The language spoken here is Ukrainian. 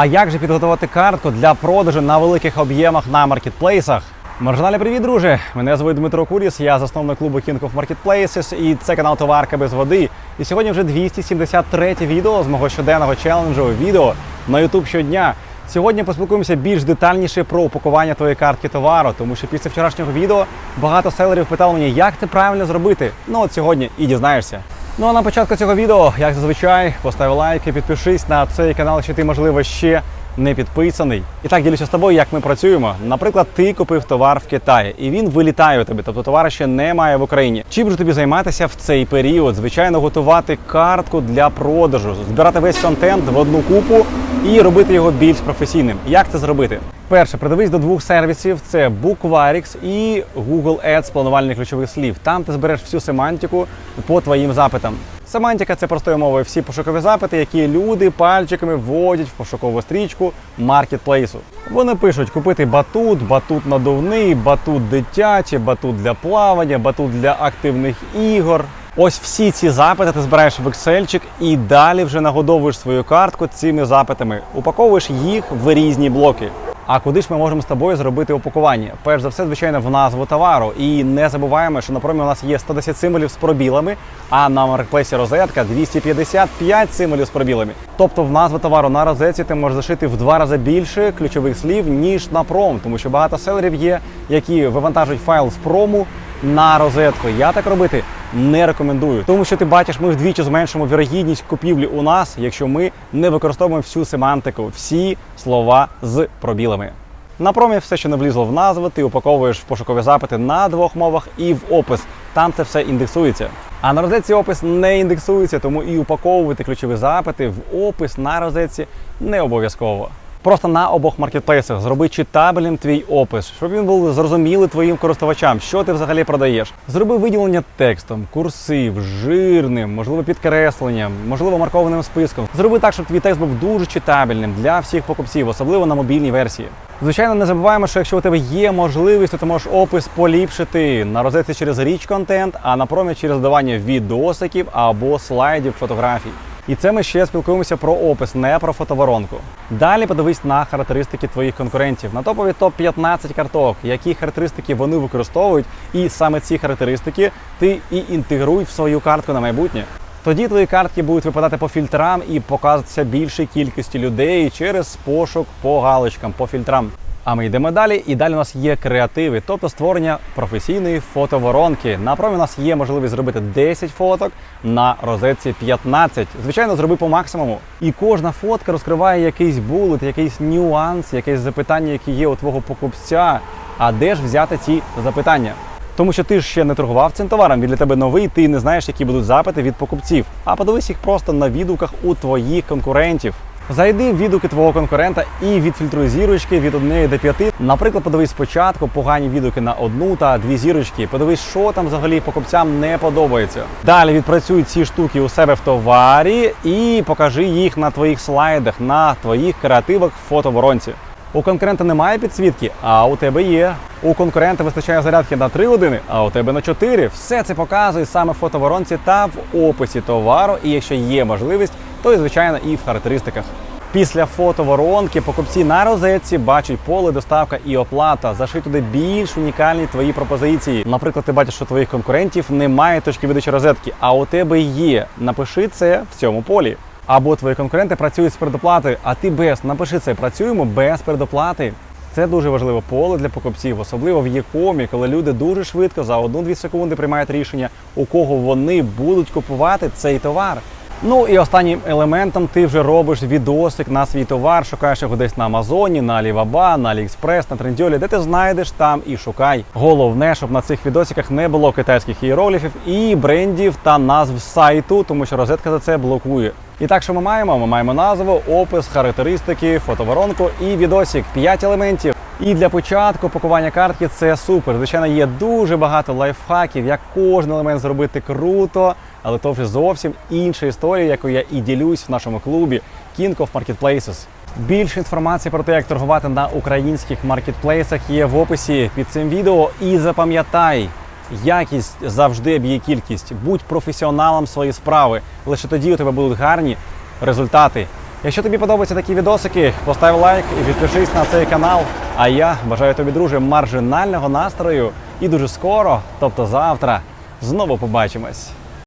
А як же підготувати картку для продажу на великих об'ємах на маркетплейсах? Маржиналі, привіт, друже! Мене звуть Дмитро Куріс, я засновник клубу King of Marketplaces і це канал Товарка без води. І сьогодні вже 273 відео з мого щоденного челенджу відео на YouTube щодня. Сьогодні поспілкуємося більш детальніше про упакування твоєї картки товару, тому що після вчорашнього відео багато селерів питали мені, як це правильно зробити. Ну от сьогодні і дізнаєшся. Ну а на початку цього відео, як зазвичай, постав лайк і підпишись на цей канал, якщо ти, можливо, ще не підписаний. І так ділюся з тобою, як ми працюємо. Наприклад, ти купив товар в Китаї, і він вилітає у тебе, тобто товар ще немає в Україні. Чим же тобі займатися в цей період? Звичайно, готувати картку для продажу, збирати весь контент в одну купу і робити його більш професійним. Як це зробити? Перше, придивись до двох сервісів: це BookWarix і Google Ads планувальних ключових слів. Там ти збереш всю семантику по твоїм запитам. Семантика це простою мовою всі пошукові запити, які люди пальчиками вводять в пошукову стрічку маркетплейсу. Вони пишуть купити батут, батут надувний, батут дитячий, батут для плавання, батут для активних ігор. Ось всі ці запити ти збираєш в Excel і далі вже нагодовуєш свою картку цими запитами, упаковуєш їх в різні блоки. А куди ж ми можемо з тобою зробити упакування? Перш за все, звичайно, в назву товару. І не забуваємо, що на промі у нас є 110 символів з пробілами, а на маркетплейсі розетка 255 символів з пробілами. Тобто в назву товару на розетці ти можеш зашити в два рази більше ключових слів, ніж на пром, тому що багато селерів є, які вивантажують файл з прому на розетку. Я так робити не рекомендую, тому що ти бачиш, ми вдвічі зменшимо вірогідність купівлі у нас, якщо ми не використовуємо всю семантику, всі слова з пробілами. На промі все, що не влізло в назву, ти упаковуєш в пошукові запити на двох мовах і в опис. Там це все індексується. А на розетці опис не індексується, тому і упаковувати ключові запити в опис на розетці не обов'язково. Просто на обох маркетплейсах зроби читабельним твій опис, щоб він був зрозумілий твоїм користувачам, що ти взагалі продаєш. Зроби виділення текстом, курсив, жирним, можливо, підкресленням, можливо, маркованим списком. Зроби так, щоб твій текст був дуже читабельним для всіх покупців, особливо на мобільній версії. Звичайно, не забуваємо, що якщо у тебе є можливість, то ти можеш опис поліпшити на розетці через річ контент, а на промі через додавання відосиків або слайдів фотографій. І це ми ще спілкуємося про опис, не про фотоворонку. Далі подивись на характеристики твоїх конкурентів. На топові топ-15 карток, які характеристики вони використовують, і саме ці характеристики ти і інтегруй в свою картку на майбутнє. Тоді твої картки будуть випадати по фільтрам і показуватися більшій кількості людей через пошук по галочкам, по фільтрам. А ми йдемо далі, і далі у нас є креативи, тобто створення професійної фотоворонки. На промі у нас є можливість зробити 10 фоток, на розетці 15. Звичайно, зроби по максимуму. І кожна фотка розкриває якийсь булет, якийсь нюанс, якесь запитання, яке є у твого покупця. А де ж взяти ці запитання? Тому що ти ж ще не торгував цим товаром, він для тебе новий, ти не знаєш, які будуть запити від покупців. А подивись їх просто на відгуках у твоїх конкурентів. Зайди в відгуки твого конкурента і відфільтруй зірочки від 1 до 5. Наприклад, подивись спочатку погані відгуки на одну та дві зірочки. Подивись, що там взагалі покупцям не подобається. Далі відпрацюй ці штуки у себе в товарі і покажи їх на твоїх слайдах, на твоїх креативах в фотоборонці. У конкурента немає підсвітки, а у тебе є. У конкурента вистачає зарядки на 3 години, а у тебе на 4. Все це показує саме в фотоворонці та в описі товару. І якщо є можливість, то і звичайно і в характеристиках. Після фотоворонки покупці на розетці бачать поле, доставка і оплата. Заши туди більш унікальні твої пропозиції. Наприклад, ти бачиш, що твоїх конкурентів немає точки видачі розетки, а у тебе є. Напиши це в цьому полі. Або твої конкуренти працюють з передоплатою, а ти без. Напиши це, працюємо без передоплати. Це дуже важливе поле для покупців, особливо в Єкомі, коли люди дуже швидко за 1-2 секунди приймають рішення, у кого вони будуть купувати цей товар. Ну і останнім елементом ти вже робиш відосик на свій товар, шукаєш його десь на Амазоні, на Alibaba, на AliExpress, на Трендіолі, де ти знайдеш там і шукай. Головне, щоб на цих відосиках не було китайських іерогліфів і брендів та назв сайту, тому що розетка за це блокує. І так, що ми маємо? Ми маємо назву, опис, характеристики, фотоворонку і відосик. П'ять елементів. І для початку пакування картки це супер. Звичайно, є дуже багато лайфхаків, як кожен елемент зробити круто, але то вже зовсім інша історія, якою я і ділюсь в нашому клубі King of Marketplaces. Більше інформації про те, як торгувати на українських маркетплейсах, є в описі під цим відео. І запам'ятай, якість завжди б'є кількість. Будь професіоналом своєї справи. Лише тоді у тебе будуть гарні результати. Якщо тобі подобаються такі відосики, постав лайк і підпишись на цей канал. А я бажаю тобі, друже, маржинального настрою і дуже скоро, тобто завтра, знову побачимось.